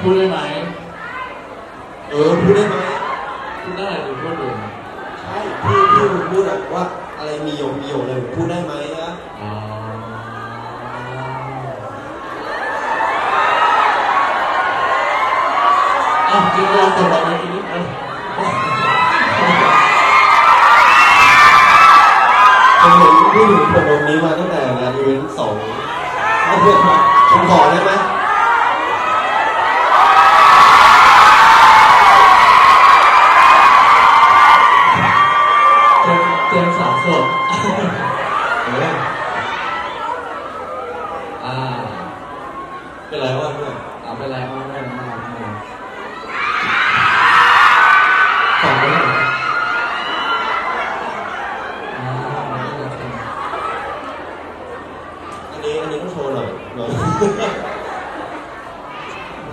พูดได้ไหม เออพูดได้ไหมพูดได้หรือพูดอยู่ใช่พี่พี่ผมพูดอะว่าอะไรมีโยงมีโยงเลยพูดได้ไหมนะอ๋ออ้าวจริงๆเราตกลงไปทีนี้เอ้ยผมเห็นพี่ถึงผมตรงนี้มาตั้งแต่งานอีเวนต์สอง ผมขอได้ไหม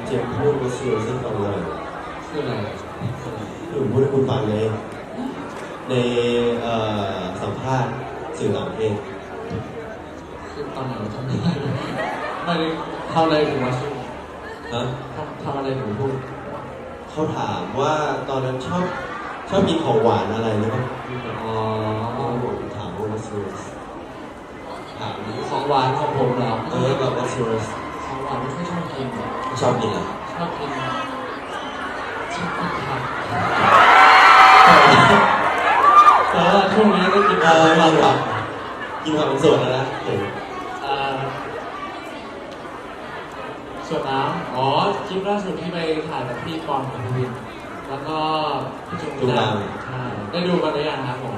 เจมส์พูดมาเสียวซึ่งฟังเลยคืออะไรหนูพูดให้คุณฟังเลย ในเอ่อสัมภาษณ์สื่อต่างประเทศคือตอนไหนเราจำไม่ได้เลยไม่ได้ทำอะไรถึงมาชื่อนะทำทำอะไรถึงพูดเขาถามว่าตอนนั้นชอบชอบกินของหวานอะไรหรือเปล่าอ๋อผมถามว่า what's yours ถามของหวานของผมเหรอ yours ของหวานไม่ค่อยชอบกินอะชอบกินอะไรชอบกินชอบกินผักแต่ว่าช่วงนี้ได้กินเอผักอมากกว่ากินผักเป็นส่วนนะนะเห็นอ่าส่วนน้ำอ๋อคลิปล่าสุดที่ไปถ่ายกับพี่ปอนกับพี่วินแล้วก็พี่จุงดาวใช่ได้ดูกันหรือยังครับผม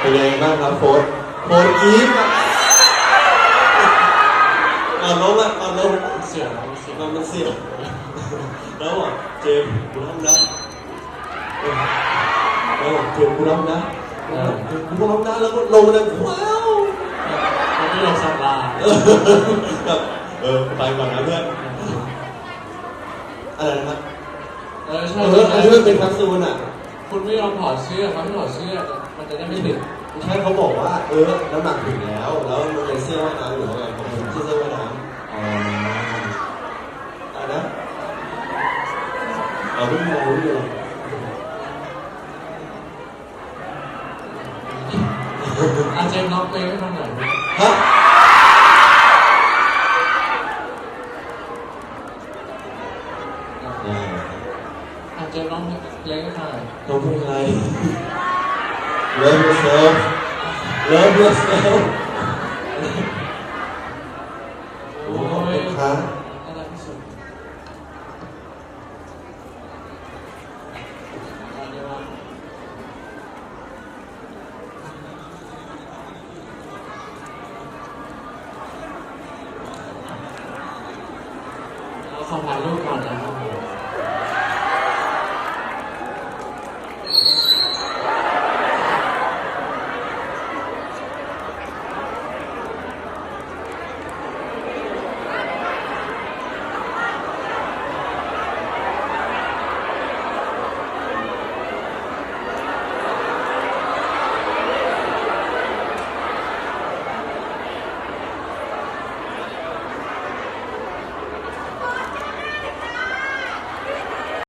เป็นยังไงบ้างครับโค้ดโค้ดยิ้ม อะอ่อนลงอะอ่อนลงเสียงเสียงมันมันเสียวแล้วอะเจมส์กูรับนะเออแล้วบอกเจมส์กูรับนะเออเจมส์กูรับนะแล้วก็ลงมาเลยว้าวมันไม่ยอมสับลาเออแบบเออไปก่อนนะเพื่อนอะไรนะครับเออใช่เอออันนี้มันเป็นแคปซูลอะคุณไม่ยอมถอดเสื้อเขาไม่ถอดเสื้อมันจะได้ไม่ติดใช่เขาบอกว่า เออน้ำหนักถึงแล้ว แล้วมันเป็นเสื้อว่ายน้ำอยู่แล้วไง ở bên ngoài bây giờ anh xem nó tê nó này hả? Ờ. Anh xem nó lấy cái này không không hay love yourself love yourself เราขอ